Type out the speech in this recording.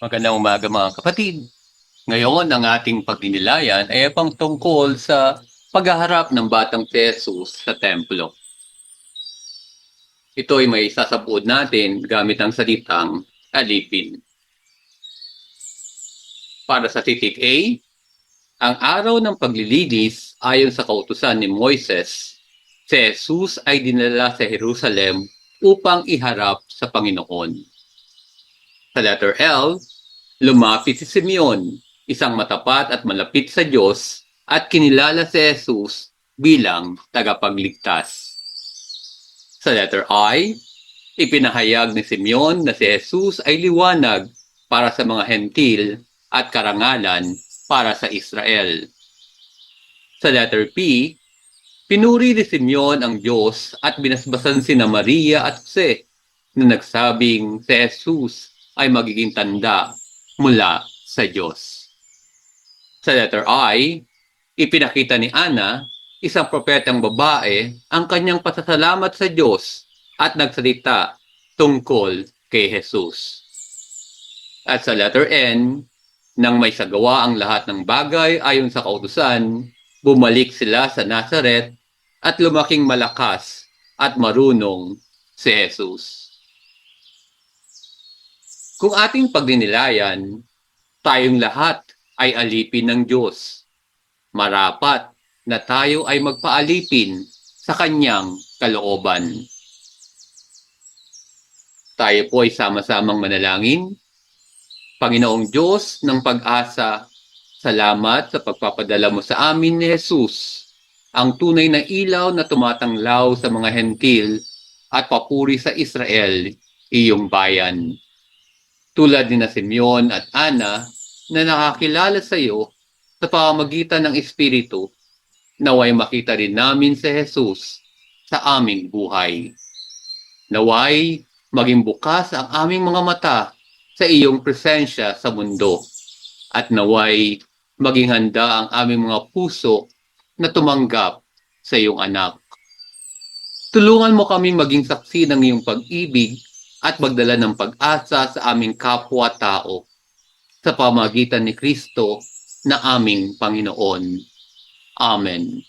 Magandang umaga mga kapatid. Ngayon, ang ating pagdinilayan ay pang tungkol sa paghaharap ng batang Jesus sa templo. Ito ay may sasabuod natin gamit ang salitang alipin. Para sa titik A, ang araw ng paglilinis ayon sa kautusan ni Moises, si Jesus ay dinala sa Jerusalem upang iharap sa Panginoon. Sa letter L, lumapit si Simeon, isang matapat at malapit sa Diyos at kinilala si Jesus bilang tagapagligtas. Sa letter I, ipinahayag ni Simeon na si Jesus ay liwanag para sa mga hentil at karangalan para sa Israel. Sa letter P, pinuri ni Simeon ang Diyos at binasbasan sina Maria at Jose na nagsabing si Jesus ay magiging tanda mula sa Diyos. Sa letter I, ipinakita ni Ana, isang propetang babae, ang kanyang pasasalamat sa Diyos at nagsalita tungkol kay Jesus. At sa letter N, nang may sagawa ang lahat ng bagay ayon sa kautusan, bumalik sila sa Nazareth at lumaking malakas at marunong si Jesus. Kung ating pagdinilayan, tayong lahat ay alipin ng Diyos. Marapat na tayo ay magpaalipin sa kanyang kalooban. Tayo po ay sama-samang manalangin. Panginoong Diyos ng pag-asa, salamat sa pagpapadala mo sa amin ni Jesus, ang tunay na ilaw na tumatanglaw sa mga hentil at papuri sa Israel, iyong bayan tulad ni na Simeon at Ana na nakakilala sa iyo sa pamamagitan ng Espiritu, naway makita rin namin si Jesus sa aming buhay. Naway maging bukas ang aming mga mata sa iyong presensya sa mundo at naway maging handa ang aming mga puso na tumanggap sa iyong anak. Tulungan mo kaming maging saksi ng iyong pag-ibig at magdala ng pag-asa sa aming kapwa-tao sa pamagitan ni Kristo na aming Panginoon. Amen.